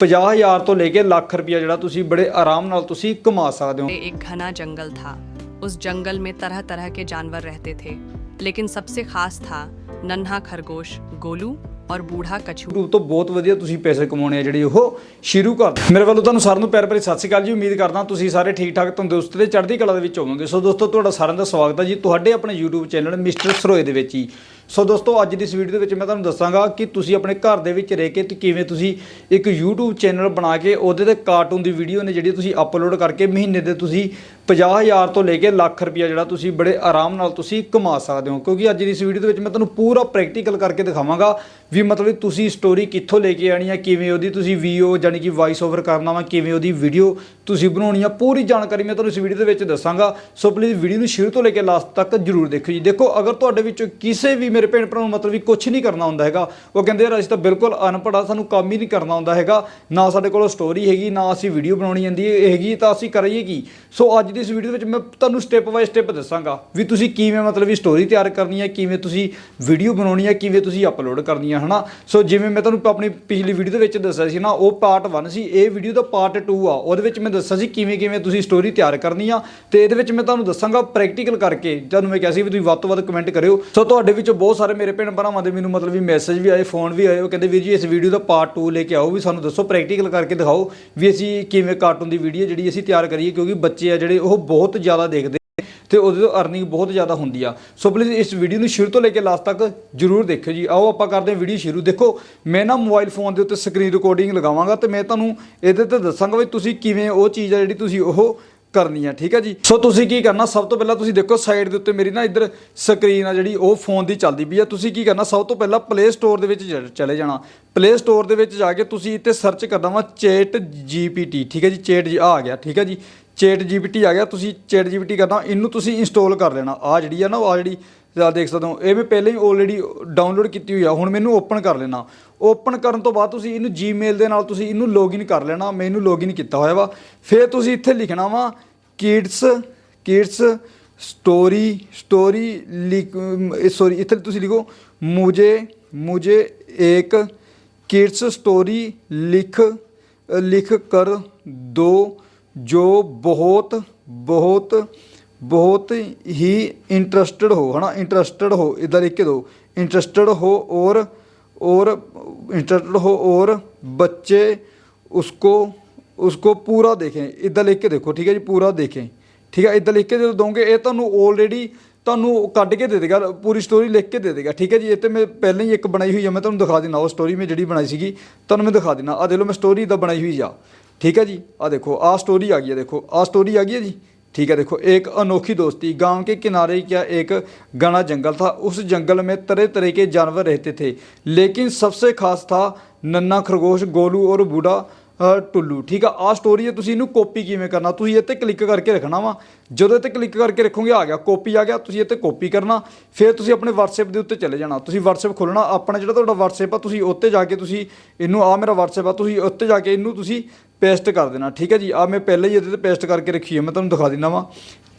50000 ਤੋਂ ਲੈ ਕੇ ਲੱਖ ਰੁਪਇਆ ਜਿਹੜਾ ਤੁਸੀਂ ਬੜੇ ਆਰਾਮ ਨਾਲ ਤੁਸੀਂ ਕਮਾ ਸਕਦੇ ਹੋ एक घना जंगल था उस जंगल में तरह तरह के जानवर रहते थे लेकिन सबसे खास था नन्हा खरगोश गोलू और बूढ़ा कछू YouTube ਤੋਂ ਬਹੁਤ ਵਧੀਆ ਤੁਸੀਂ ਪੈਸੇ ਕਮਾਉਣੇ ਆ ਜਿਹੜੇ ਉਹ ਸ਼ੁਰੂ ਕਰ ਦਿਓ। ਮੇਰੇ ਵੱਲੋਂ ਤੁਹਾਨੂੰ ਸਾਰਿਆਂ ਨੂੰ ਪਿਆਰ ਭਰੀ ਸਤਿ ਸ਼੍ਰੀ ਅਕਾਲ ਜੀ ਉਮੀਦ ਕਰਦਾ ਤੁਸੀਂ ਸਾਰੇ ਠੀਕ ਠਾਕ ਤੰਦਰੁਸਤ ਤੇ ਚੜ੍ਹਦੀ ਕਲਾ ਦੇ ਵਿੱਚ ਹੋਵੋਗੇ ਸੋ ਦੋਸਤੋ ਤੁਹਾਡਾ ਸਾਰਿਆਂ ਦਾ ਸਵਾਗਤ ਹੈ ਜੀ ਤੁਹਾਡੇ ਆਪਣੇ YouTube ਚੈਨਲ ਮਿਸਟਰ ਸਰੋਏ ਦੇ ਵਿੱਚ ਹੀ ਸੋ ਦੋਸਤੋ, ਅੱਜ ਦੀ ਇਸ ਵੀਡੀਓ ਦੇ ਵਿੱਚ ਮੈਂ ਤੁਹਾਨੂੰ ਦੱਸਾਂਗਾ ਕਿ ਤੁਸੀਂ ਆਪਣੇ ਘਰ ਦੇ ਵਿੱਚ ਰਹਿ ਕੇ ਤੇ ਕਿਵੇਂ ਤੁਸੀਂ ਇੱਕ YouTube ਚੈਨਲ ਬਣਾ ਕੇ ਉਹਦੇ ਤੇ ਕਾਰਟੂਨ ਦੀ ਵੀਡੀਓ ਨੇ ਜਿਹੜੀ ਤੁਸੀਂ ਅਪਲੋਡ ਕਰਕੇ ਮਹੀਨੇ ਦੇ ਤੁਸੀਂ 50000 ਤੋਂ ਲੈ ਕੇ ਲੱਖ ਰੁਪਇਆ ਜਿਹੜਾ ਤੁਸੀਂ ਬੜੇ ਆਰਾਮ ਨਾਲ ਤੁਸੀਂ ਕਮਾ ਸਕਦੇ ਹੋ। ਕਿਉਂਕਿ ਅੱਜ ਦੀ ਇਸ ਵੀਡੀਓ ਦੇ ਵਿੱਚ ਮੈਂ ਤੁਹਾਨੂੰ ਪੂਰਾ ਪ੍ਰੈਕਟੀਕਲ ਕਰਕੇ ਦਿਖਾਵਾਂਗਾ ਵੀ ਮਤਲਬ ਤੁਸੀਂ ਸਟੋਰੀ ਕਿੱਥੋਂ ਲੈ ਕੇ ਆਣੀ ਹੈ ਕਿਵੇਂ ਉਹਦੀ ਤੁਸੀਂ ਵੀਓ ਯਾਨੀ ਕਿ ਵਾਇਸ ਓਵਰ ਕਰਨਾ ਵਾ, ਕਿਵੇਂ ਉਹਦੀ ਵੀਡੀਓ ਤੁਸੀਂ ਬਣਾਉਣੀ ਆ, ਪੂਰੀ ਜਾਣਕਾਰੀ ਮੈਂ ਤੁਹਾਨੂੰ ਇਸ ਵੀਡੀਓ ਦੇ ਵਿੱਚ ਦੱਸਾਂਗਾ। ਸੋ ਪਲੀਜ਼ ਵੀਡੀਓ ਨੂੰ ਸ਼ੁਰੂ ਤੋਂ ਲੈ ਕੇ ਲਾਸਟ ਤੱਕ ਜਰੂਰ ਦੇਖਿਓ ਜੀ। ਦੇਖੋ, ਅਗਰ ਤੁਹਾਡੇ ਵਿੱਚੋਂ ਕਿਸੇ ਵੀ ਮੇਰੇ ਭੈਣ ਭਰਾ ਨੂੰ ਮਤਲਬ ਵੀ ਕੁਝ ਨਹੀਂ ਕਰਨਾ ਹੁੰਦਾ ਹੈਗਾ। ਉਹ ਕਹਿੰਦੇ ਯਾਰ ਅਸੀਂ ਤਾਂ ਬਿਲਕੁਲ ਅਨਪੜ੍ਹ ਆ, ਸਾਨੂੰ ਕੰਮ ਹੀ ਨਹੀਂ ਕਰਨਾ ਹੁੰਦਾ ਹੈਗਾ। ਨਾ ਸਾਡੇ ਕੋਲ ਸਟੋਰੀ ਹੈਗੀ, ਨਾ ਅਸੀਂ ਵੀਡੀਓ ਬਣਾਉਣੀ ਜਾਂਦੀ ਹੈਗੀ ਤਾਂ ਅਸੀਂ ਕਰਾਈਏ ਕੀ? ਸੋ ਅੱਜ ਦੀ ਇਸ ਵੀਡੀਓ ਵਿੱਚ ਮੈਂ ਤੁਹਾਨੂੰ ਸਟੈਪ ਬਾਈ ਸਟੈਪ ਦੱਸਾਂਗਾ ਵੀ ਤੁਸੀਂ ਕਿਵੇਂ ਮਤਲਬ ਵੀ ਸਟੋਰੀ ਤਿਆਰ ਕਰਨੀ ਹੈ, ਕਿਵੇਂ ਤੁਸੀਂ ਵੀਡੀਓ ਬਣਾਉਣੀ ਹੈ, ਕਿਵੇਂ ਤੁਸੀਂ ਅਪਲੋਡ ਕਰਨੀ ਹੈ, ਹਨਾ? ਸੋ ਜਿਵੇਂ ਮੈਂ ਤੁਹਾਨੂੰ ਆਪਣੀ ਪਿਛਲੀ ਵੀਡੀਓ ਦੇ ਵਿੱਚ ਦੱਸਿਆ ਸੀ ਨਾ, ਉਹ ਪਾਰਟ 1 ਸੀ, ਇਹ ਵੀਡੀਓ ਦਾ ਪਾਰਟ 2 ਆ। ਉਹਦੇ ਵਿੱਚ ਮੈਂ ਦੱਸਿਆ ਸੀ ਕਿਵੇਂ ਕਿਵੇਂ ਤੁਸੀਂ ਸਟੋਰੀ ਤਿਆਰ ਕਰਨੀ ਆ। ਤੇ ਇਹਦੇ ਵਿੱਚ ਮੈਂ ਤੁਹਾਨੂੰ ਦੱਸਾਂਗਾ ਪ੍ਰੈਕਟੀਕਲ ਕਰਕੇ, ਤੁਹਾਨੂੰ ਮੈਂ ਕਿਹਾ ਸੀ ਵੀ ਤੁਸੀਂ ਵੱਧ ਤੋਂ ਵੱਧ ਕਮੈਂਟ ਕਰਿਓ। ਸੋ ਤੁਹਾਡੇ ਵਿੱਚੋਂ ਬਹੁਤ ਸਾਰੇ ਮੇਰੇ ਭੈਣ ਭਰਾਵਾਂ ਦੇ ਮੈਨੂੰ ਮਤਲਬ ਵੀ ਮੈਸੇਜ ਵੀ ਆਏ ਫੋਨ ਵੀ ਆਏ। ਉਹ ਕਹਿੰਦੇ ਵੀਰ ਜੀ, ਇਸ ਵੀਡੀਓ ਦਾ ਪਾਰਟ 2 ਲੈ ਕੇ ਆਓ ਵੀ ਸਾਨੂੰ ਦੱਸੋ ਪ੍ਰੈਕਟੀਕਲ ਕਰਕੇ ਦਿਖਾਓ ਵੀ ਅਸੀਂ ਕਿਵੇਂ ਕਾਰਟੂਨ ਦੀ ਵੀਡੀਓ ਜਿਹੜੀ ਅਸੀਂ ਤਿਆਰ ਕਰੀਏ, ਕਿਉਂਕਿ ਬੱਚੇ ਆ ਜਿਹੜੇ, ਉਹ ਬਹੁਤ ਜ਼ਿਆਦਾ ਦੇਖਦੇ ਤੇ ਉਹਦੇ ਤੋਂ ਅਰਨਿੰਗ ਬਹੁਤ ਜ਼ਿਆਦਾ ਹੁੰਦੀ ਆ। ਸੋ ਪਲੀਜ਼ ਇਸ ਵੀਡੀਓ ਨੂੰ ਸ਼ੁਰੂ ਤੋਂ ਲੈ ਕੇ ਲਾਸਟ ਤੱਕ ਜਰੂਰ ਦੇਖਿਓ ਜੀ। ਆਓ, ਆਪਾਂ ਕਰਦੇ ਹਾਂ ਵੀਡੀਓ ਸ਼ੁਰੂ। ਦੇਖੋ, ਮੈਂ ਨਾ ਮੋਬਾਈਲ ਫੋਨ ਦੇ ਉੱਤੇ ਸਕਰੀਨ ਰਿਕਾਰਡਿੰਗ ਲਗਾਵਾਂਗਾ ਤੇ ਮੈਂ ਤੁਹਾਨੂੰ ਇਹਦੇ ਤੇ ਦੱਸਾਂਗਾ ਵੀ ਤੁਸੀਂ ਕਿਵੇਂ ਉਹ ਚੀਜ਼ ਆ ਜਿਹੜੀ ਤੁਸੀਂ ਉਹ ਕਰਨੀ ਆ, ਠੀਕ ਹੈ ਜੀ? ਸੋ ਤੁਸੀਂ ਕੀ ਕਰਨਾ? ਸਭ ਤੋਂ ਪਹਿਲਾਂ ਤੁਸੀਂ ਦੇਖੋ ਸਾਈਡ ਦੇ ਉੱਤੇ ਮੇਰੀ ਨਾ ਇੱਧਰ ਸਕਰੀਨ ਆ ਜਿਹੜੀ, ਉਹ ਫੋਨ ਦੀ ਚੱਲਦੀ ਪਈ ਆ। ਤੁਸੀਂ ਕੀ ਕਰਨਾ? ਸਭ ਤੋਂ ਪਹਿਲਾਂ ਪਲੇ ਸਟੋਰ ਦੇ ਵਿੱਚ ਜ- ਚਲੇ ਜਾਣਾ। ਪਲੇ ਸਟੋਰ ਦੇ ਵਿੱਚ ਜਾ ਕੇ ਤੁਸੀਂ ਇੱਥੇ ਸਰਚ ਕਰਨਾ ਵਾ ਚੈਟ ਜੀਪੀਟੀ ਠੀਕ ਹੈ ਜੀ? ਚੈਟ ਜੀ ਆ ਆ ਗਿਆ, ਠੀਕ ਹੈ ਜੀ? ਚੈਟ ਜੀਪੀਟੀ ਆ ਗਿਆ, ਤੁਸੀਂ ਚੈਟ ਜੀਪੀਟੀ ਕਰਨਾ, ਇਹਨੂੰ ਤੁਸੀਂ ਇੰਸਟਾਲ ਕਰ ਲੈਣਾ। ਆ ਜਿਹੜੀ ਆ ਨਾ, ਆ ਜਿਹੜੀ ਆ ਦੇਖ ਸਕਦੇ ਹੋ, ਇਹ ਵੀ ਪਹਿਲਾਂ ਹੀ ਆਲਰੇਡੀ ਡਾਊਨਲੋਡ ਕੀਤੀ ਹੋਈ ਆ। ਹੁਣ ਮੈਨੂੰ ਓਪਨ ਕਰ ਲੈਣਾ। ਓਪਨ ਕਰਨ ਤੋਂ ਬਾਅਦ ਤੁਸੀਂ ਇਹਨੂੰ ਜੀਮੇਲ ਦੇ ਨਾਲ ਤੁਸੀਂ ਇਹਨੂੰ ਲੌਗਇਨ ਕਰ ਲੈਣਾ। ਮੈਂ ਇਹਨੂੰ ਲੌਗਇਨ ਕੀਤਾ ਹੋਇਆ ਵਾ। ਫਿਰ ਤੁਸੀਂ ਇੱਥੇ ਲਿਖਣਾ ਵਾ ਕਿਡਸ ਕਿਡਸ ਸਟੋਰੀ ਸਟੋਰੀ ਲਿਖ ਸੌਰੀ ਇੱਥੇ ਤੁਸੀਂ ਲਿਖੋ ਮੁਝੇ ਮੁਝੇ ਇੱਕ किड्स स्टोरी लिख लिख कर दो जो बहुत बहुत बहुत ही इंटरेस्टेड हो है ना इंटरेस्टेड हो इधर लिख के दो इंटरेस्टेड हो और और इंटरेस्टेड हो और बच्चे उसको उसको पूरा देखें इधर लिख के देखो ठीक है जी पूरा देखें ठीक है इधर लिख के ਜਦੋਂ ਦੋਗੇ ਇਹ ਤੁਹਾਨੂੰ ਆਲਰੇਡੀ ਤੁਹਾਨੂੰ ਕੱਢ ਕੇ ਦੇ ਦੇਗਾ ਪੂਰੀ ਸਟੋਰੀ ਲਿਖ ਕੇ ਦੇ ਦੇਗਾ ਠੀਕ ਹੈ ਜੀ ਇਹ ਤੇ ਮੈਂ ਪਹਿਲਾਂ ਹੀ ਇੱਕ ਬਣਾਈ ਹੋਈ ਆ ਮੈਂ ਤੁਹਾਨੂੰ ਦਿਖਾ ਦਿੰਦਾ ਉਹ ਸਟੋਰੀ ਮੈਂ ਜਿਹੜੀ ਬਣਾਈ ਸੀਗੀ ਤੁਹਾਨੂੰ ਮੈਂ ਦਿਖਾ ਦਿੰਦਾ ਆ ਦੇਖ ਲਓ ਮੈਂ ਸਟੋਰੀ ਦਾ ਬਣਾਈ ਹੋਈ ਆ ਠੀਕ है जी आ देखो आ स्टोरी आ गई है देखो आ स्टोरी आ गई है जी ठीक है देखो एक अनोखी दोस्ती गांव के किनारे क्या एक घना जंगल था उस जंगल में तरह तरह के जानवर रहते थे लेकिन सबसे खास था नन्ना खरगोश गोलू और बूढ़ा ਅ, ਟੁੱਲੂ, ਠੀਕ ਆ? ਆ ਸਟੋਰੀ ਹੈ, ਤੁਸੀਂ ਇਹਨੂੰ ਕਾਪੀ ਕਿਵੇਂ ਕਰਨਾ? ਤੁਸੀਂ ਇਹ ਤੇ ਕਲਿੱਕ ਕਰਕੇ ਰੱਖਣਾ ਵਾ। ਜਦੋਂ ਇਹ ਤੇ ਕਲਿੱਕ ਕਰਕੇ ਰੱਖੋਗੇ, ਆ ਗਿਆ ਕਾਪੀ ਆ ਗਿਆ, ਤੁਸੀਂ ਇਹ ਤੇ ਕਾਪੀ ਕਰਨਾ। ਫਿਰ ਤੁਸੀਂ ਆਪਣੇ WhatsApp ਦੇ ਉੱਤੇ ਚਲੇ ਜਾਣਾ। ਤੁਸੀਂ WhatsApp ਖੋਲਣਾ ਆਪਣਾ ਜਿਹੜਾ ਤੁਹਾਡਾ WhatsApp ਆ, ਤੁਸੀਂ ਉੱਤੇ ਜਾ ਕੇ ਤੁਸੀਂ ਇਹਨੂੰ ਆ ਮੇਰਾ WhatsApp ਆ, ਤੁਸੀਂ ਉੱਤੇ ਜਾ ਕੇ ਇਹਨੂੰ ਤੁਸੀਂ ਪੇਸਟ ਕਰ ਦੇਣਾ, ਠੀਕ ਹੈ ਜੀ? ਆ ਮੈਂ ਪਹਿਲਾਂ ਹੀ ਇਹਦੇ ਤੇ ਪੇਸਟ ਕਰਕੇ ਰੱਖੀ ਹੈ ਮੈਂ ਤੁਹਾਨੂੰ ਦਿਖਾ ਦਿੰਦਾ ਵਾਂ।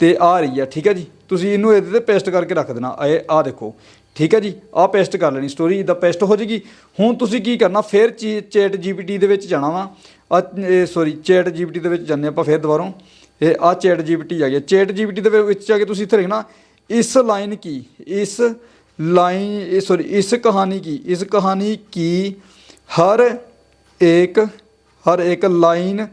ਤੇ ਆ ਰਹੀ ਆ, ਠੀਕ ਹੈ ਜੀ? ਤੁਸੀਂ ਇਹਨੂੰ ਇਹਦੇ ਤੇ ਪੇਸਟ ਕਰਕੇ ਰੱਖ ਦੇਣਾ। ਇਹ ਆ ਦੇਖੋ ਠੀਕ ਹੈ ਜੀ ਆ ਪੇਸਟ ਕਰ ਲੈਣੀ ਸਟੋਰੀ ਦਾ ਪੇਸਟ ਹੋ ਜੇਗੀ ਹੁਣ ਤੁਸੀਂ ਕੀ ਕਰਨਾ, ਫਿਰ ਚੈਟ ਜੀਪੀਟੀ ਦੇ ਵਿੱਚ ਜਾਣਾ ਵਾ। ਇਹ ਸੌਰੀ ਚੈਟ ਜੀਪੀਟੀ ਦੇ ਵਿੱਚ ਜਾਂਦੇ ਆਪਾਂ ਫਿਰ ਦੁਬਾਰੋਂ। ਇਹ ਆ ਚੈਟ ਜੀਪੀਟੀ ਆ ਗਿਆ ਚੈਟ ਜੀਪੀਟੀ ਦੇ ਵਿੱਚ ਜਾ ਕੇ ਤੁਸੀਂ ਇੱਥੇ ਰਹਿਣਾ। ਇਸ ਲਾਈਨ ਕੀ? ਇਸ ਲਾਈਨ ਇਹ ਸੌਰੀ ਇਸ ਕਹਾਣੀ ਕੀ? ਇਸ ਕਹਾਣੀ ਕੀ? ਹਰ ਇੱਕ ਹਰ ਇੱਕ ਲਾਈਨ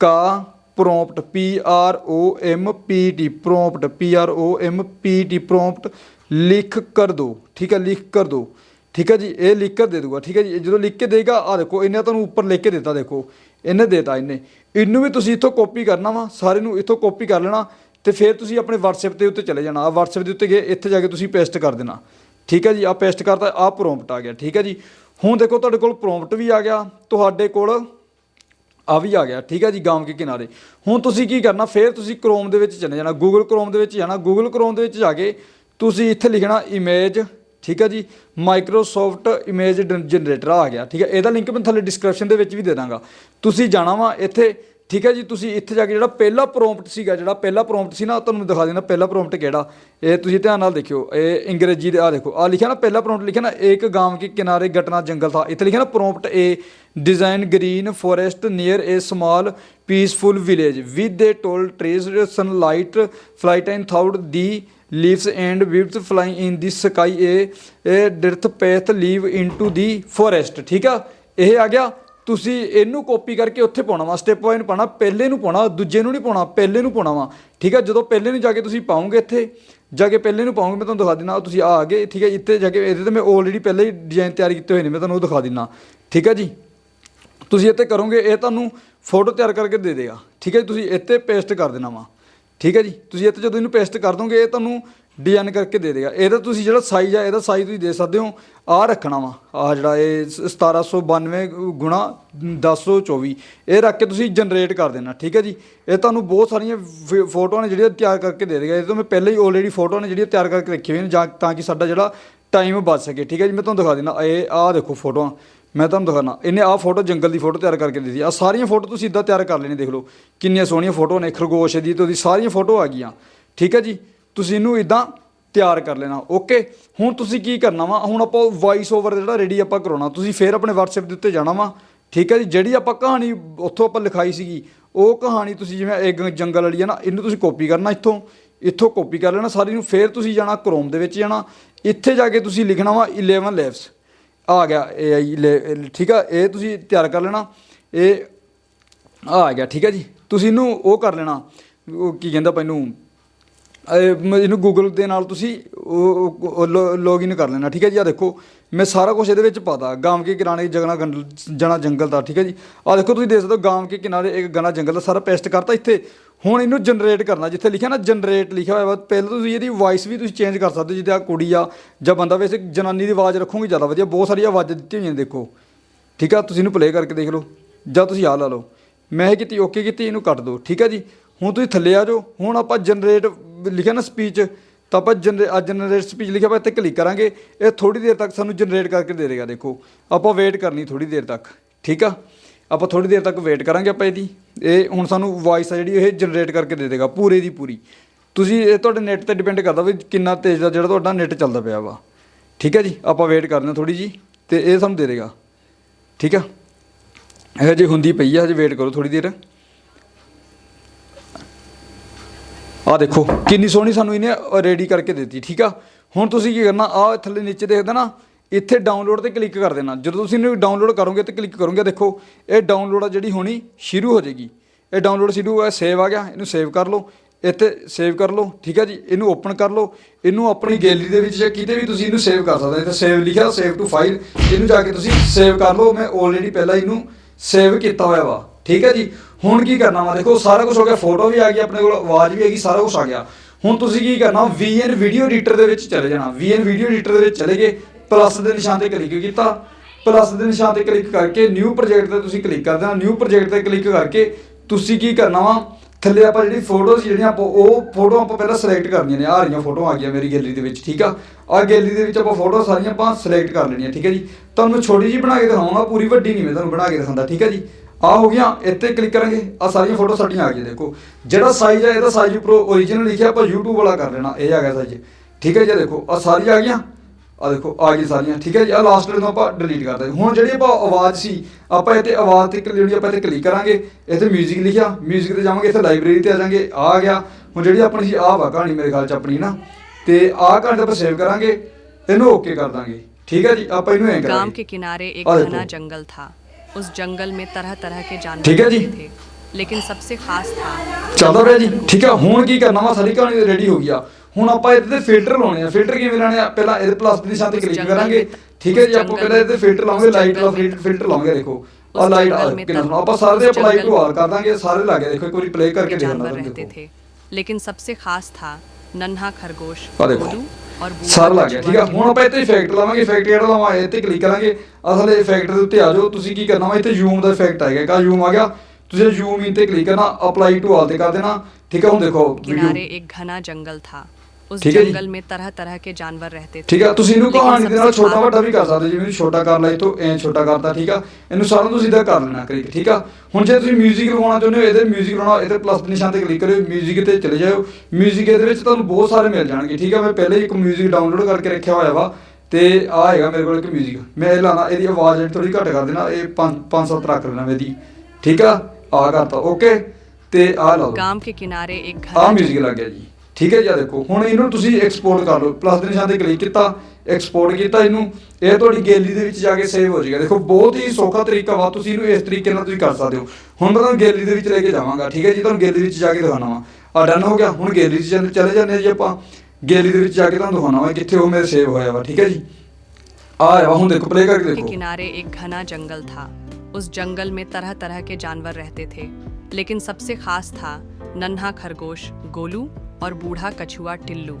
ਕਾ prompt P R O M P T prompt P R O M P T prompt ਲਿਖ ਕਰ ਦੋ, ਠੀਕ ਹੈ, ਲਿਖ ਕਰ ਦੋ। ਠੀਕ ਹੈ ਜੀ, ਇਹ ਲਿਖ ਕਰ ਦੇ ਦੂਗਾ ਠੀਕ ਹੈ ਜੀ ਜਦੋਂ ਲਿਖ ਕੇ ਦੇਗਾ ਆ ਦੇਖੋ, ਇਹਨੇ ਤੁਹਾਨੂੰ ਉੱਪਰ ਲਿਖ ਕੇ ਦਿੱਤਾ, ਦੇਖੋ, ਇਹਨੇ ਦੇਤਾ ਇਹਨੇ। ਇਹਨੂੰ ਵੀ ਤੁਸੀਂ ਇੱਥੋਂ ਕਾਪੀ ਕਰਨਾ ਵਾ ਸਾਰੇ ਨੂੰ ਇੱਥੋਂ ਕਾਪੀ ਕਰ ਲੈਣਾ, ਤੇ ਫਿਰ ਤੁਸੀਂ ਆਪਣੇ WhatsApp ਦੇ ਉੱਤੇ ਚਲੇ ਜਾਣਾ। ਆ WhatsApp ਦੇ ਉੱਤੇ ਗਏ, ਇੱਥੇ ਜਾ ਕੇ ਤੁਸੀਂ ਪੇਸਟ ਕਰ ਦੇਣਾ। ਠੀਕ ਹੈ ਜੀ ਆ ਪੇਸਟ ਕਰਤਾ ਆ ਪ੍ਰੋਂਪਟ ਆ ਗਿਆ, ਠੀਕ ਹੈ ਜੀ। ਹੁਣ ਦੇਖੋ, ਤੁਹਾਡੇ ਕੋਲ ਪ੍ਰੋਂਪਟ ਵੀ ਆ ਗਿਆ, ਤੁਹਾਡੇ ਕੋਲ ਆ ਵੀ ਆ ਗਿਆ, ਠੀਕ ਹੈ ਜੀ ਗਾਮ ਕੇ ਕਿਨਾਰੇ। ਹੁਣ ਤੁਸੀਂ ਕੀ ਕਰਨਾ, ਫਿਰ ਤੁਸੀਂ ਕ੍ਰੋਮ ਦੇ ਵਿੱਚ ਚਲੇ ਜਾਣਾ ਗੂਗਲ ਕ੍ਰੋਮ ਦੇ ਵਿੱਚ ਜਾਣਾ ਗੂਗਲ ਕ੍ਰੋਮ ਦੇ ਵਿੱਚ ਜਾ ਕੇ ਤੁਸੀਂ ਇੱਥੇ ਲਿਖਣਾ ਇਮੇਜ ਠੀਕ ਹੈ ਜੀ? ਮਾਈਕਰੋਸਾਫਟ ਇਮੇਜ ਜਨਰੇਟਰ ਆ ਗਿਆ, ਠੀਕ ਹੈ? ਇਹਦਾ ਲਿੰਕ ਮੈਂ ਥੱਲੇ ਡਿਸਕ੍ਰਿਪਸ਼ਨ ਦੇ ਵਿੱਚ ਵੀ ਦੇ ਦਾਂਗਾ। ਤੁਸੀਂ ਜਾਣਾ ਵਾ ਇੱਥੇ ਠੀਕ ਹੈ ਜੀ, ਤੁਸੀਂ ਇੱਥੇ ਜਾ ਕੇ ਜਿਹੜਾ ਪਹਿਲਾ ਪ੍ਰੋਂਪਟ ਸੀਗਾ, ਜਿਹੜਾ ਪਹਿਲਾ ਪ੍ਰੋਂਪਟ ਸੀ ਨਾ ਤੁਹਾਨੂੰ ਦਿਖਾ ਦੇਣਾ ਪਹਿਲਾ ਪ੍ਰੋਂਪਟ ਕਿਹੜਾ। ਇਹ ਤੁਸੀਂ ਧਿਆਨ ਨਾਲ ਦੇਖਿਓ, ਇਹ ਅੰਗਰੇਜ਼ੀ ਦੇ ਆ ਦੇਖੋ ਆ ਲਿਖਿਆ ਨਾ, ਪਹਿਲਾ ਪ੍ਰੋਂਪਟ ਲਿਖਿਆ ਨਾ ਇੱਕ ਗਾਮ ਕੇ ਕਿਨਾਰੇ ਘਟਨਾ ਜੰਗਲ ਥਾ। ਇੱਥੇ ਲਿਖਿਆ ਨਾ prompt a design green forest near a small peaceful village with the tall trees sunlight flight and through the leaves and ਵਿਵਸ fly in the sky a ਇਹ dirt path leave into the forest ਠੀਕ ਆ? ਇਹ ਆ ਗਿਆ। ਤੁਸੀਂ ਇਹਨੂੰ copy ਕਰਕੇ ਉੱਥੇ ਪਾਉਣਾ ਵਾ ਸਟੈਪ ਵਾਈਜ਼ ਪਾਉਣਾ, ਪਹਿਲੇ ਨੂੰ ਪਾਉਣਾ, ਦੂਜੇ ਨੂੰ ਨਹੀਂ ਪਾਉਣਾ, ਪਹਿਲੇ ਨੂੰ ਪਾਉਣਾ ਵਾ। ਠੀਕ ਆ, ਜਦੋਂ ਪਹਿਲੇ ਨੂੰ ਜਾ ਕੇ ਤੁਸੀਂ ਪਾਉਂਗੇ ਇੱਥੇ, ਜਾ ਕੇ ਪਹਿਲੇ ਨੂੰ ਪਾਉਂਗੇ, ਮੈਂ ਤੁਹਾਨੂੰ ਦਿਖਾ ਦਿੰਦਾ ਤੁਸੀਂ ਆ ਗਏ, ਠੀਕ ਹੈ ਇੱਥੇ ਜਾ ਕੇ, ਇਹਦੇ ਤੇ ਮੈਂ ਆਲਰੇਡੀ ਪਹਿਲੇ ਹੀ ਡਿਜ਼ਾਈਨ ਤਿਆਰ ਕੀਤੇ ਹੋਏ ਨੇ, ਮੈਂ ਤੁਹਾਨੂੰ ਉਹ ਦਿਖਾ ਦਿੰਦਾ। ਠੀਕ ਹੈ ਜੀ? ਤੁਸੀਂ ਇੱਥੇ ਕਰੋਗੇ, ਇਹ ਤੁਹਾਨੂੰ ਫੋਟੋ ਤਿਆਰ ਕਰਕੇ ਦੇ ਦੇਗਾ। ਠੀਕ ਹੈ ਜੀ, ਤੁਸੀਂ ਇੱਥੇ ਪੇਸਟ ਕਰ ਦੇਣਾ ਵਾ। ਠੀਕ ਹੈ ਜੀ, ਤੁਸੀਂ ਇੱਥੇ ਜਦੋਂ ਇਹਨੂੰ ਪੇਸਟ ਕਰ ਦੋਗੇ, ਇਹ ਤੁਹਾਨੂੰ ਡਿਜ਼ਾਈਨ ਕਰਕੇ ਦੇ ਦੇਗਾ। ਇਹਦਾ ਤੁਸੀਂ ਜਿਹੜਾ ਸਾਈਜ਼ ਆ, ਇਹਦਾ ਸਾਈਜ਼ ਤੁਸੀਂ ਦੇ ਸਕਦੇ ਹੋ। ਆਹ ਰੱਖਣਾ ਵਾ। ਆਹ ਜਿਹੜਾ ਇਹ 1792 ਗੁਣਾ 1024 ਇਹ ਰੱਖ ਕੇ ਤੁਸੀਂ ਜਨਰੇਟ ਕਰ ਦੇਣਾ, ਠੀਕ ਹੈ ਜੀ? ਇਹ ਤੁਹਾਨੂੰ ਬਹੁਤ ਸਾਰੀਆਂ ਫੋਟੋਆਂ ਨੇ ਜਿਹੜੀਆਂ ਤਿਆਰ ਕਰਕੇ ਦੇ ਦੇਗਾ। ਇਹ ਤੋਂ ਮੈਂ ਪਹਿਲਾਂ ਹੀ ਆਲਰੇਡੀ ਫੋਟੋਆਂ ਨੇ ਜਿਹੜੀਆਂ ਤਿਆਰ ਕਰਕੇ ਰੱਖੀਆਂ ਹੋਈਆਂ ਨੇ, ਜਾਂ ਤਾਂ ਕਿ ਸਾਡਾ ਜਿਹੜਾ ਟਾਈਮ ਬਚ ਸਕੇ। ਠੀਕ ਹੈ ਜੀ? ਮੈਂ ਤੁਹਾਨੂੰ ਦਿਖਾ ਦਿੰਦਾ। ਇਹ, ਆਹ ਦੇਖੋ ਫੋਟੋਆਂ। ਮੈਂ ਤੁਹਾਨੂੰ ਦਿਖਾਣਾ ਇਹਨੇ ਆਹ ਫੋਟੋ ਜੰਗਲ ਦੀ ਫੋਟੋ ਤਿਆਰ ਕਰਕੇ ਦਿੱਤੀ ਆ ਸਾਰੀਆਂ ਫੋਟੋ ਤੁਸੀਂ ਇਦਾਂ ਤਿਆਰ ਕਰ ਲੈਣੀ ਦੇਖ ਲਓ। ਕਿੰਨੀਆਂ ਸੋਹਣੀਆਂ ਫੋਟੋ ਨੇ। ਖਰਗੋਸ਼ ਦੀ ਤੇ ਉਹਦੀ ਸਾਰੀਆਂ ਫੋਟੋ ਆ ਗਈਆਂ। ਠੀਕ ਹੈ ਜੀ? ਤੁਸੀਂ ਇਹਨੂੰ ਇਦਾਂ ਤਿਆਰ ਕਰ ਲੈਣਾ ਓਕੇ ਹੁਣ ਤੁਸੀਂ ਕੀ ਕਰਨਾ ਵਾ? ਹੁਣ ਆਪਾਂ ਵਾਇਸ ਓਵਰ ਜਿਹੜਾ ਰੈਡੀ ਆਪਾਂ ਕਰਾਉਣਾ, ਤੁਸੀਂ ਫੇਰ ਆਪਣੇ WhatsApp ਦੇ ਉੱਤੇ ਜਾਣਾ ਵਾ, ਠੀਕ ਹੈ ਜੀ? ਜਿਹੜੀ ਆਪਾਂ ਕਹਾਣੀ ਉੱਥੋਂ ਆਪਾਂ ਲਿਖਾਈ ਸੀਗੀ, ਉਹ ਕਹਾਣੀ ਤੁਸੀਂ ਜਿਵੇਂ ਇੱਕ ਜੰਗਲ ਵਾਲੀ ਹੈ ਨਾ, ਇਹਨੂੰ ਤੁਸੀਂ ਕਾਪੀ ਕਰਨਾ ਇੱਥੋਂ ਇੱਥੋਂ ਕਾਪੀ ਕਰ ਲੈਣਾ, ਸਾਰੀ ਨੂੰ ਫੇਰ ਤੁਸੀਂ ਜਾਣਾ ਕ੍ਰੋਮ ਦੇ ਵਿੱਚ ਜਾਣਾ, ਇੱਥੇ ਜਾ ਕੇ ਤੁਸੀਂ ਲਿਖਣਾ ਵਾ 11 ਲੈਵਸ ਆ ਗਿਆ ਇਹ ਆਈ ਲੈ- ਠੀਕ ਆ? ਇਹ ਤੁਸੀਂ ਤਿਆਰ ਕਰ ਲੈਣਾ, ਇਹ ਆ ਗਿਆ, ਠੀਕ ਹੈ ਜੀ? ਤੁਸੀਂ ਇਹਨੂੰ ਉਹ ਕਰ ਲੈਣਾ, ਉਹ ਕੀ ਕਹਿੰਦਾ ਆਪਾਂ ਇਹਨੂੰ ਗੂਗਲ ਦੇ ਨਾਲ ਤੁਸੀਂ ਲੌਗਇਨ ਕਰ ਲੈਣਾ, ਠੀਕ ਹੈ ਜੀ? ਆ ਦੇਖੋ, ਮੈਂ ਸਾਰਾ ਕੁਝ ਇਹਦੇ ਵਿੱਚ ਪਾਤਾ, ਗਾਂਵ ਕੇ ਕਿਨਾਰੇ ਜਗਣਾ ਗੰਡਲ- ਜਣਾ ਜੰਗਲ ਦਾ, ਠੀਕ ਹੈ ਜੀ? ਆ ਦੇਖੋ, ਤੁਸੀਂ ਦੇਖ ਸਕਦੇ ਹੋ, ਗਾਂਵ ਕੇ ਕਿਨਾਰੇ ਇੱਕ ਗਣਾ ਜੰਗਲ ਦਾ ਸਾਰਾ ਪੇਸਟ ਕਰਤਾ ਇੱਥੇ। ਹੁਣ ਇਹਨੂੰ ਜਨਰੇਟ ਕਰਨਾ, ਜਿੱਥੇ ਲਿਖਿਆ ਨਾ ਜਨਰੇਟ ਲਿਖਿਆ ਹੋਇਆ ਪਹਿਲਾਂ ਤੁਸੀਂ ਇਹਦੀ ਵਾਇਸ ਵੀ ਤੁਸੀਂ ਚੇਂਜ ਕਰ ਸਕਦੇ ਹੋ ਜਿੱਦਾਂ ਕੁੜੀ ਆ, ਜਾਂ ਬੰਦਾ ਵੈਸੇ ਜਨਾਨੀ ਦੀ ਆਵਾਜ਼ ਰੱਖੋਗੇ ਜ਼ਿਆਦਾ ਵਧੀਆ, ਬਹੁਤ ਸਾਰੀਆਂ ਆਵਾਜ਼ਾਂ ਦਿੱਤੀਆਂ ਹੋਈਆਂ ਦੇਖੋ। ਠੀਕ ਆ? ਤੁਸੀਂ ਇਹਨੂੰ ਪਲੇ ਕਰਕੇ ਦੇਖ ਲਓ, ਜਾਂ ਤੁਸੀਂ ਆ ਲਾ ਲਓ। ਮੈਂ ਇਹ ਕੀਤੀ ਓਕੇ ਕੀਤੀ, ਇਹਨੂੰ ਕੱਟ ਦਿਓ ਠੀਕ ਆ ਜੀ? ਹੁਣ ਤੁਸੀਂ ਥੱਲੇ ਆ ਜਾਓ। ਹੁਣ ਆਪਾਂ ਜਨਰੇਟ ਲਿਖਿਆ ਨਾ ਸਪੀਚ ਤਾਂ ਆਪਾਂ ਜਨਰੇ ਆ ਜਨਰੇਟ ਸਪੀਚ ਲਿਖਿਆ ਆਪਾਂ ਇੱਥੇ ਕਲਿੱਕ ਕਰਾਂਗੇ। ਇਹ ਥੋੜੀ ਦੇਰ ਤੱਕ ਸਾਨੂੰ ਜਨਰੇਟ ਕਰਕੇ ਦੇ ਦੇਗਾ, ਦੇਖੋ। ਆਪਾਂ ਵੇਟ ਕਰਨੀ ਥੋੜੀ ਦੇਰ ਤੱਕ, ਠੀਕ ਆ? ਆਪਾਂ ਥੋੜੀ ਦੇਰ ਤੱਕ ਵੇਟ ਕਰਾਂਗੇ ਆਪਾਂ ਇਹਦੀ। ਇਹ ਹੁਣ ਸਾਨੂੰ ਵਾਇਸ ਆ ਜਿਹੜੀ, ਇਹ ਜਨਰੇਟ ਕਰਕੇ ਦੇ ਦੇਗਾ, ਪੂਰੇ ਦੀ ਪੂਰੀ। ਤੁਸੀਂ ਇਹ ਤੁਹਾਡੇ ਨੈਟ ਤੇ ਡਿਪੈਂਡ ਕਰਦਾ ਵੀ ਕਿੰਨਾ ਤੇਜ਼ ਦਾ ਜਿਹੜਾ ਤੁਹਾਡਾ ਨੈਟ ਚੱਲਦਾ ਪਿਆ ਵਾ। ਠੀਕ ਹੈ ਜੀ? ਆਪਾਂ ਵੇਟ ਕਰਦੇ ਹਾਂ ਥੋੜੀ ਜੀ, ਤੇ ਇਹ ਸਾਨੂੰ ਦੇ ਦੇਗਾ। ਠੀਕ ਆ? ਇਹ ਜੇ ਹੁੰਦੀ ਪਈ ਆ, ਹਜੇ ਵੇਟ ਕਰੋ ਥੋੜੀ ਦੇਰ। ਆ ਦੇਖੋ, ਕਿੰਨੀ ਸੋਹਣੀ ਸਾਨੂੰ ਇਹਨੇ ਰੈਡੀ ਕਰਕੇ ਦਿੱਤੀ, ਠੀਕ ਆ? ਹੁਣ ਤੁਸੀਂ ਕੀ ਕਰਨਾ ਆ ਥੱਲੇ ਨੀਚੇ ਦੇਖਦੇ ਨਾ ਇੱਥੇ ਡਾਊਨਲੋਡ ਤੇ ਕਲਿੱਕ ਕਰ ਦੇਣਾ। ਜਦੋਂ ਤੁਸੀਂ ਇਹਨੂੰ ਡਾਊਨਲੋਡ ਕਰੋਗੇ ਤੇ ਕਲਿੱਕ ਕਰੋਗੇ, ਦੇਖੋ, ਇਹ ਡਾਊਨਲੋਡ ਆ ਜਿਹੜੀ ਹੋਣੀ, ਸ਼ੁਰੂ ਹੋ ਜਾਏਗੀ। ਇਹ ਡਾਊਨਲੋਡ ਸ਼ੁਰੂ ਹੋਇਆ ਸੇਵ ਆ ਗਿਆ, ਇਹਨੂੰ ਸੇਵ ਕਰ ਲਓ, ਇੱਥੇ ਸੇਵ ਕਰ ਲਓ, ਠੀਕ ਹੈ ਜੀ? ਇਹਨੂੰ ਓਪਨ ਕਰ ਲਓ, ਇਹਨੂੰ ਆਪਣੀ ਗੈਲਰੀ ਦੇ ਵਿੱਚ ਜਾਂ ਕਿਤੇ ਵੀ ਤੁਸੀਂ ਇਹਨੂੰ ਸੇਵ ਕਰ ਸਕਦੇ ਹੋ। ਇੱਥੇ ਸੇਵ ਲਿਖਿਆ ਸੇਵ ਟੂ ਫਾਈਲ ਇਹਨੂੰ ਜਾ ਕੇ ਤੁਸੀਂ ਸੇਵ ਕਰ ਲਓ। ਮੈਂ ਆਲਰੇਡੀ ਪਹਿਲਾਂ ਇਹਨੂੰ ਸੇਵ ਕੀਤਾ ਹੋਇਆ ਵਾ, ਠੀਕ ਹੈ ਜੀ? ਹੁਣ ਕੀ ਕਰਨਾ ਵਾ? ਦੇਖੋ, ਸਾਰਾ ਕੁਝ ਹੋ ਗਿਆ ਫੋਟੋ ਵੀ ਆ ਗਈ, ਆਪਣੇ ਕੋਲ ਆਵਾਜ਼ ਵੀ ਆ ਗਈ ਸਾਰਾ ਕੁਝ ਆ ਗਿਆ। ਹੁਣ ਤੁਸੀਂ ਕੀ ਕਰਨਾ VN ਵੀਡੀਓ ਐਡੀਟਰ ਦੇ ਵਿੱਚ ਚਲੇ ਜਾਣਾ। VN ਵੀਡੀਓ ਐਡੀਟਰ ਦੇ ਵਿੱਚ ਚਲੇ ਗਏ ਪਲੱਸ ਦੇ ਨਿਸ਼ਾਨ ਤੇ ਕਲਿੱਕ ਕੀਤਾ। ਪਲੱਸ ਦੇ ਨਿਸ਼ਾਨ ਤੇ ਕਲਿੱਕ ਕਰਕੇ ਨਿਊ ਪ੍ਰੋਜੈਕਟ ਤੇ ਤੁਸੀਂ ਕਲਿੱਕ ਕਰ ਦੇਣਾ ਨਿਊ ਪ੍ਰੋਜੈਕਟ ਤੇ ਕਲਿੱਕ ਕਰਕੇ ਤੁਸੀਂ ਕੀ ਕਰਨਾ ਵਾ? ਥੱਲੇ ਆਪਾਂ ਜਿਹੜੀ ਫੋਟੋਜ਼ ਜਿਹੜੀਆਂ ਆਪਾਂ, ਉਹ ਫੋਟੋ ਆਪਾਂ ਪਹਿਲਾਂ ਸਿਲੈਕਟ ਕਰਨੀਆਂ ਨੇ। ਆ ਰਹੀਆਂ ਫੋਟੋ ਆ ਗਈਆਂ ਮੇਰੀ ਗੈਲਰੀ ਦੇ ਵਿੱਚ, ਠੀਕ ਆ? ਆ ਗੈਲਰੀ ਦੇ ਵਿੱਚ ਆਪਾਂ ਫੋਟੋ ਸਾਰੀਆਂ ਆਪਾਂ ਸਿਲੈਕਟ ਕਰ ਲੈਣੀਆਂ, ਠੀਕ ਹੈ ਜੀ? ਤੁਹਾਨੂੰ ਛੋਟੀ ਜੀ ਬਣਾ ਕੇ ਦਿਖਾਉਂਗਾ ਪੂਰੀ ਵੱਡੀ ਨਹੀਂ ਮੈਂ ਤੁਹਾਨੂੰ ਬਣਾ ਕੇ ਦਿਖਾਉਂਦਾ, ਠੀਕ ਹੈ ਜੀ? ਆ ਹੋ ਗਿਆ ਇੱਥੇ ਕਲਿੱਕ ਕਰਾਂਗੇ ਆ ਸਾਰੀਆਂ ਫੋਟੋ ਸਾਡੀਆਂ ਆ ਗਈਆਂ ਦੇਖੋ। ਜਿਹੜਾ ਸਾਈਜ਼ ਹੈ ਇਹਦਾ ਸਾਈਜ਼ ਪ੍ਰੋ origignal ਲਿਖਿਆ ਆਪਾਂ YouTube ਵਾਲਾ ਕਰ ਲੈਣਾ ਇਹ ਆ ਗਿਆ ਸਾਈਜ਼ ਠੀਕ ਹੈ ਜੀ ਦੇਖੋ ਆ ਸਾਰੀਆਂ ਆ ਗਈਆਂ ਆ ਦੇਖੋ ਆ ਗਈ ਸਾਰੀਆਂ। ਠੀਕ ਹੈ ਜੀ ਆ ਲਾਸਟ ਨੂੰ ਆਪਾਂ ਡਿਲੀਟ ਕਰ ਦਾਂਗੇ ਹੁਣ ਜਿਹੜੀ ਆਪਾਂ ਆਵਾਜ਼ ਸੀ ਆਪਾਂ ਇੱਥੇ ਆਵਾਜ਼ ਤੇ ਜਿਹੜੀ ਆਪਾਂ ਇੱਥੇ ਕਲਿੱਕ ਕਰਾਂਗੇ ਇੱਥੇ 뮤직 ਲਿਖਿਆ 뮤직 ਤੇ ਜਾਵਾਂਗੇ ਇੱਥੇ ਲਾਇਬ੍ਰੇਰੀ ਤੇ ਆ ਜਾਾਂਗੇ ਆ ਗਿਆ। ਹੁਣ ਜਿਹੜੀ ਆਪਣੀ ਸੀ ਆ ਵਾ ਕਹਾਣੀ ਮੇਰੇ ਖਿਆਲ ਚ ਆਪਣੀ ਨਾ। ਤੇ ਆ ਕਹਾਣੀ ਆਪਾਂ ਸੇਵ ਕਰਾਂਗੇ ਇਹਨੂੰ ਓਕੇ ਕਰ ਦਾਂਗੇ। ਠੀਕ ਹੈ ਜੀ ਆਪਾਂ ਇਹਨੂੰ ਐਂ ਕਰਾਂਗੇ। ਗਾਮ ਕੇ ਕਿਨਾਰੇ ਇੱਕ ਘਣਾ ਜੰਗਲ ਥਾ। उस जंगल में तरह तरह के जानवर ठीक है जी। रहते थे लेकिन सबसे खास था ਚੱਲਦਾ ਪਿਆ ਜੀ ਠੀਕ ਹੈ ਹੁਣ ਕੀ ਕਰਨਾ ਵਾ ਸਾਰੀ ਕਹਾਣੀ ਰੈਡੀ ਹੋ ਗਿਆ ਹੁਣ ਆਪਾਂ ਇਹਦੇ ਤੇ ਫਿਲਟਰ ਲਾਉਣੇ ਆ ਫਿਲਟਰ ਕਿਵੇਂ ਲਾਣੇ ਆ ਪਹਿਲਾਂ ਇਹਦੇ ਪਲੱਸ ਦੀ ਨਿਸ਼ਾਨ ਤੇ ਕਲਿੱਕ ਜੰਗਲ ਕਰਾਂਗੇ ਵਿੱਚ- ਠੀਕ ਹੈ ਜੀ ਉਸ ਆਪਾਂ ਜੰਗਲ ਪਹਿਲਾਂ ਇਹਦੇ ਫਿਲਟਰ ਲਾਵਾਂਗੇ ਉਸ ਲਾਈਟ ਵਾਲਾ ਜੰਗਲ ਵਿੱਚ- ਫਿਲਟਰ ਲਾਵਾਂਗੇ ਦੇਖੋ ਆ ਉਸ ਲਾਈਟ जंगल में ਕਿੰਨਾ तर- ਸੋਹਣਾ ਆਪਾਂ ਸਾਰੇ ਦੇ उस ਅਪਲਾਈ जंगल ਟੂ ਆਲ ਕਰ ਦਾਂਗੇ ਸਾਰੇ ਲਾ ਕੇ ਦੇਖੋ ਇੱਕ ਵਾਰੀ ਪਲੇ ਕਰਕੇ के ਦੇਖਣਾ जानवर ਤੁਹਾਨੂੰ रहते ਦੇਖੋ थे लेकिन सबसे खास था नन्हा खरगोश आ देखो। गोलू और बूढ़ा ਸਾਰਾ ਲੱਗ ਗਿਆ ਠੀਕ ਆ। ਹੁਣ ਆਪਾਂ ਇੱਥੇ ਇਫੈਕਟ ਲਾਵਾਂਗੇ ਇਫੈਕਟ ਜਿਹੜਾ ਲਾਵਾਂਗੇ ਇੱਥੇ ਕਲਿੱਕ ਕਰਾਂਗੇ। ਅਸਲ ਇਫੈਕਟ ਦੇ ਉੱਤੇ ਆ ਜਾਓ। ਤੁਸੀਂ ਕੀ ਕਰਨਾ ਵਾ ਇੱਥੇ ਜ਼ੂਮ ਦਾ ਇਫੈਕਟ ਆਏਗਾ ਕਾ ਜ਼ੂਮ ਆ ਗਿਆ। ਤੁਸੀਂ ਜ਼ੂਮ ਇਨ ਤੇ ਕਲਿੱਕ ਕਰਨਾ ਅਪਲਾਈ ਟੂ ਆਲ ਤੇ ਕਰ ਦੇਣਾ। ਠੀਕ ਆ ਹੁਣ ਦੇਖੋ ਕਿਨਾਰੇ ਇੱਕ ਘਣਾ ਜੰਗਲ ਥਾ। उस ठीक है जी जंगल में तरह तरह के जानवर रहते थे ਠੀਕ ਆ ਤੁਸੀਂ ਇਹਨੂੰ लेकिन ਕਹਾਣੀ ਦੇ ਨਾਲ सबसे ਛੋਟਾ खास- ਵੱਡਾ ਵੀ ਕਰ ਸਕਦੇ ਹੋ, ਜਿਵੇਂ ਇਹਨੂੰ ਛੋਟਾ ਕਰ ਲਿਆ ਤੋਂ ਐ ਛੋਟਾ ਕਰਤਾ ਠੀਕ ਆ ਇਹਨੂੰ ਸਾਰਾ ਤੁਸੀਂ ਇਦਾਂ ਕਰ ਲੈਣਾ ਕਰੀ ਠੀਕ ਆ ਹੁਣ ਜੇ ਤੁਸੀਂ 뮤직 ਲਗਾਉਣਾ ਚਾਹੁੰਦੇ ਹੋ ਇਹਦੇ 뮤직 ਲਾਉਣਾ ਇਹਦੇ ਪਲੱਸ ਦੇ ਨਿਸ਼ਾਨ ਤੇ ਕਲਿੱਕ ਕਰਿਓ 뮤직 ਤੇ ਚਲੇ ਜਾਓ 뮤직 ਇਹਦੇ ਵਿੱਚ ਤੁਹਾਨੂੰ ਬਹੁਤ ਸਾਰੇ ਮਿਲ ਜਾਣਗੇ ਠੀਕ ਆ ਮੈਂ ਪਹਿਲੇ ਹੀ ਇੱਕ 뮤직 ਡਾਊਨਲੋਡ ਕਰਕੇ ਰੱਖਿਆ ਹੋਇਆ ਵਾ ਤੇ ਆ ਹੈਗਾ ਮੇਰੇ ਕੋਲ ਇੱਕ 뮤직 ਮੈਂ ਇਹ ਲਾਣਾ ਇਹਦੀ ਆਵਾਜ਼ ਜਿਹੜੀ ਥੋੜੀ ਘੱਟ ਕਰ ਦੇਣਾ ਇਹ 5 5 7 ਰੱਖ ਲੈਣਾ ਮੈਂ ਇਹਦੀ ਠੀਕ ਆ ਆ ਕਰਤਾ ਓਕੇ ਤੇ ਆ ਲਾ ਦੋ गांव के किनारे एक ਆ घना ਮਿਊਜ਼ਿਕ ਲੱਗ ਗਿਆ ਜੀ ਠੀਕ ਹੈ ਜੀ ਆ ਦੇਖੋ ਹੁਣ ਇਹਨੂੰ ਤੁਸੀਂ ਐਕਸਪੋਰਟ ਕਰ ਲਓ ਪਲੱਸ ਦੇ ਨਿਸ਼ਾਨ ਤੇ ਕਲਿੱਕ ਕੀਤਾ ਐਕਸਪੋਰਟ ਕੀਤਾ ਇਹਨੂੰ ਇਹ ਤੁਹਾਡੀ ਗੈਲਰੀ ਦੇ ਵਿੱਚ ਜਾ ਕੇ ਸੇਵ ਹੋ ਜਾਏਗਾ ਦੇਖੋ ਬਹੁਤ ਹੀ ਸੌਖਾ ਤਰੀਕਾ ਵਾ ਤੁਸੀਂ ਇਹਨੂੰ ਇਸ ਤਰੀਕੇ ਨਾਲ ਤੁਸੀਂ ਕਰ ਸਕਦੇ ਹੋ ਹੁਣ ਮੈਂ ਤੁਹਾਨੂੰ ਗੈਲਰੀ ਦੇ ਵਿੱਚ ਲੈ ਕੇ ਜਾਵਾਂਗਾ ਠੀਕ ਹੈ ਜੀ ਤੁਹਾਨੂੰ ਗੈਲਰੀ ਵਿੱਚ ਜਾ ਕੇ ਦਿਖਾਉਣਾ ਵਾ ਆ ਡਨ ਹੋ ਗਿਆ ਹੁਣ ਗੈਲਰੀ 'ਚ ਚੱਲ- ਚਲੇ ਜਾਂਦੇ ਹਾਂ ਜੀ ਆਪਾਂ ਗੈਲਰੀ ਦੇ ਵਿੱਚ ਜਾ ਕੇ ਤੁਹਾਨੂੰ ਦਿਖਾਉਣਾ ਵਾ ਕਿੱਥੇ ਉਹ ਮੇਰੇ ਸੇਵ ਹੋਇਆ ਵਾ ਠੀਕ ਹੈ ਜੀ ਆ ਆ ਹੁਣ ਦੇਖੋ ਪਲੇ ਕਰਕੇ के ਦੇਖੋ किनारे एक घना जंगल था उस जंगल में तरह तरह के जानवर रहते थे लेकिन सबसे खास था नन्हा खरगोश गोलू और बूढ़ा कछुआ टिल्लू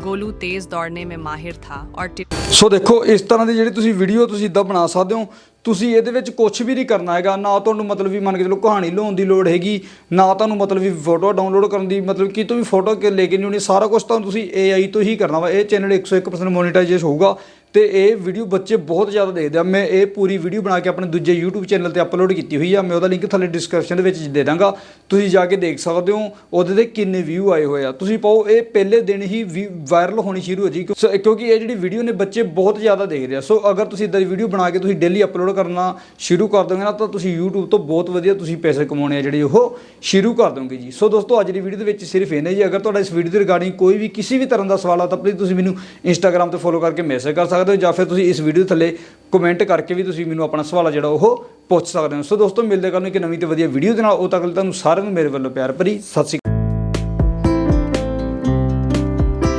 गोलू तेज दौड़ने में माहिर था और टिल्लू ਸੋ ਦੇਖੋ ਇਸ ਤਰ੍ਹਾਂ ਦੀ ਜਿਹੜੀ ਤੁਸੀਂ ਵੀਡੀਓ ਤੁਸੀਂ ਇਦਾਂ ਬਣਾ ਸਕਦੇ ਹੋ ਤੁਸੀਂ ਇਹਦੇ ਵਿੱਚ ਕੁਝ ਵੀ ਨਹੀਂ ਕਰਨਾ ਹੈਗਾ ਨਾ ਤੁਹਾਨੂੰ ਮਤਲਬ ਵੀ ਮੰਨ ਕੇ ਚਲੋ ਕਹਾਣੀ ਲਾਉਣ ਦੀ ਲੋੜ ਹੈਗੀ ਨਾ ਤੁਹਾਨੂੰ ਮਤਲਬ ਵੀ ਫੋਟੋ ਡਾਊਨਲੋਡ ਕਰਨ ਦੀ ਮਤਲਬ ਕਿਤੋਂ ਵੀ ਫੋਟੋ ਕੇ ਲੈ ਕੇ ਨਹੀਂ ਆਉਣੀ ਸਾਰਾ ਕੁਝ ਤਾਂ ਤੁਸੀਂ AI ਤੋਂ ਹੀ ਕਰਨਾ ਵਾ ਇਹ ਚੈਨਲ 101% ਮੋਨੇਟਾਈਜ਼ੇਸ਼ਨ ਹੋਊਗਾ ਤੇ ਇਹ ਵੀਡੀਓ ਬੱਚੇ ਬਹੁਤ ਜ਼ਿਆਦਾ ਦੇਖਦੇ ਆ। ਮੈਂ ਇਹ ਪੂਰੀ ਵੀਡੀਓ ਬਣਾ ਕੇ ਆਪਣੇ ਦੂਜੇ YouTube ਚੈਨਲ ਤੇ ਅਪਲੋਡ ਕੀਤੀ ਹੋਈ ਆ। ਮੈਂ ਉਹਦਾ ਲਿੰਕ ਥੱਲੇ ਡਿਸਕ੍ਰਿਪਸ਼ਨ ਦੇ ਵਿੱਚ ਦੇ ਦਾਂਗਾ। ਤੁਸੀਂ ਜਾ ਕੇ ਦੇਖ ਸਕਦੇ ਹੋ, ਉਹਦੇ ਤੇ ਕਿੰਨੇ ਵਿਊ ਆਏ ਹੋਏ ਆ। ਤੁਸੀਂ ਪਾਓ, ਇਹ ਪਹਿਲੇ ਦਿਨ ਹੀ ਵਾਇਰਲ ਹੋਣੀ ਸ਼ੁਰੂ ਹੋ ਜੀ ਕਿਉਂਕਿ ਇਹ ਜਿਹੜੀ ਵੀਡੀਓ ਨੇ ਬੱਚੇ ਬਹੁਤ ਜ਼ਿਆਦਾ ਦੇਖਦੇ ਆ। ਸੋ ਅਗਰ ਤੁਸੀਂ ਇਦਾਂ ਦੀ ਵੀਡੀਓ ਬਣਾ ਕੇ ਤੁਸੀਂ ਡੇਲੀ ਅਪਲੋਡ ਕਰਨਾ ਸ਼ੁਰੂ ਕਰ ਦੋਗੇ ਨਾ, ਤਾਂ ਤੁਸੀਂ YouTube ਤੋਂ ਬਹੁਤ ਵਧੀਆ ਤੁਸੀਂ ਪੈਸੇ ਕਮਾਉਣੇ ਆ ਜਿਹੜੇ ਉਹ ਸ਼ੁਰੂ ਕਰ ਦੋਗੇ ਜੀ। ਸੋ ਦੋਸਤੋ, ਅੱਜ ਦੀ ਵੀਡੀਓ ਦੇ ਵਿੱਚ ਸਿਰਫ ਇਹ ਨਹੀਂ ਜੀ ਅਗਰ ਤੁਹਾਡਾ ਇਸ ਵੀਡੀਓ ਦੇ ਰਿਗਾਰਡਿੰਗ ਕੋਈ ਵੀ ਕਿਸੇ ਵੀ ਤਰ੍ਹਾਂ ਦਾ ਸਵਾਲ ਆ, ਤਾਂ ਪਲੀਜ਼ ਤੁਸੀਂ ਮੈਨੂੰ ਇੰਸਟਾਗ੍ਰam ਤੇ ਫੋਲੋ ਕਰਕੇ ਮੈਸੇਜ ਕਰ ਸਕਦੇ ਹੋ ਜਾਂ ਫਿਰ ਤੁਸੀਂ ਇਸ ਵੀਡੀਓ ਥੱਲੇ ਕਮੈਂਟ ਕਰਕੇ ਵੀ ਤੁਸੀਂ ਮੈਨੂੰ ਆਪਣਾ ਸਵਾਲ ਆ ਜਿਹੜਾ ਉਹ ਪੁੱਛ ਸਕਦੇ ਹੋ। ਸੋ ਦੋਸਤੋ, ਮਿਲਦੇ ਕੱਲ੍ਹ ਨੂੰ ਇੱਕ ਨਵੀਂ ਤੇ ਵਧੀਆ ਵੀਡੀਓ ਦੇ ਨਾਲ। ਉਹ ਤੱਕ ਤੁਹਾਨੂੰ ਸਾਰਿਆਂ ਨੂੰ ਮੇਰੇ ਵੱਲੋਂ ਪਿਆਰ ਭਰੀ ਸਤਿ ਸ਼੍ਰੀ ਅਕਾਲ।